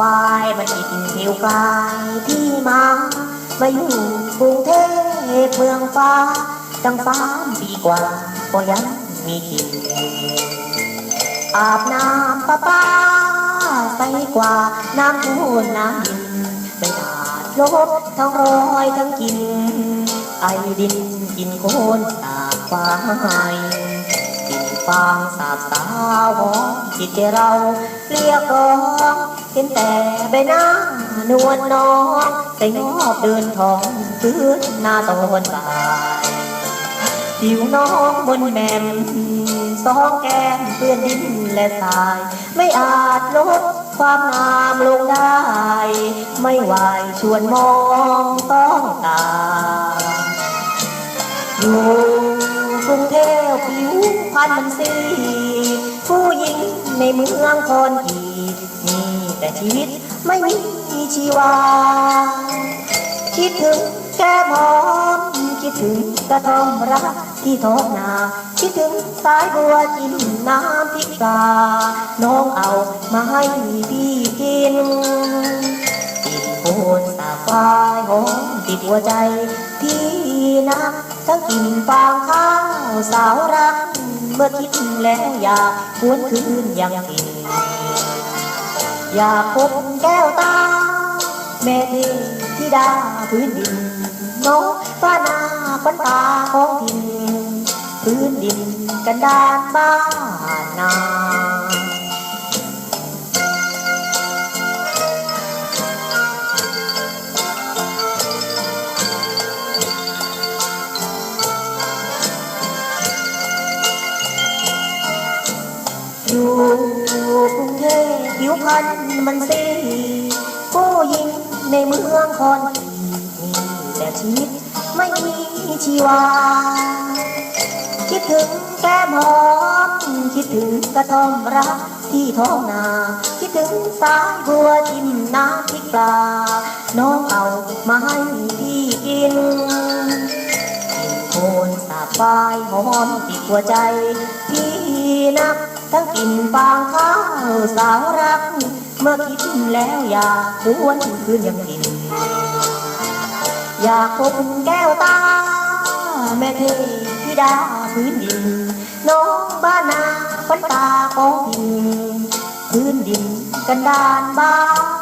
ควายมันอิดผิวกลายที่มา มาอยู่กรุงเทพเมืองฟ้า ตั้งสามปีกว่า ก็ยังมีกินอาบน้ำประปาใสกว่า น้ำทูนน้ำดินไม่อาจลบทั้งรอยทั้งกิน ไอดินกินโคนสาบควายกินฟางสาบสาวหอมจิตเราเรียกร้อง เห็นแต่ใบหน้านวลน้องแต่งอบเดินทองพื้นหน้าตอนบ่ายผิวน้องบนแมมสองแก้มเปื้อนดินและทราย ไม่อาจลดความงามลงได้ ไม่ไหวชวนมองต้องตาอยู่กรุงเทพผิวพันมันสีผู้หญิงในเมืองคอนอี ชีวิตไม่มีชีวา คิดถึงแก้มหอม คิดถึงกระท่อมรักที่ท้องนา คิดถึงสายบัวจิ้มน้ำพริกาน้องเอามาให้พี่กินติดโคนสาฟ้ายหอมติดหัวใจพี่นะทั้งกินฟางข้าวสาวรักเมื่อคิดแล้วอยากวนคืนยังกิน อยากพบแก้วตา แม่เทธิดาพื้นดินน้องฟ้านาปันตาของถิ่นพื้นดินกันดานบ้านนา พผิวพรรณมันสีผู้หญิงในเมืองคอนมีแต่ชีวิตไม่มีชีวา คิดถึงแก้มหอม คิดถึงกระท่อมรักที่ท้องนา คิดถึงสายบัวจิ้มน้ำพริกปลา น้องเอามาให้พี่กินโคนสาบฟายหอมติดหัวใจ พี่นัก ทั้งกินฟางข้าวสาวรัก เมื่อคิดแล้วอยากหวนคืนยังกิน อยากพบแก้วตา แม่เทพิดาพื้นดิน น้องบ้านนาพันตาของพินพื้นดินกันดานบ้าน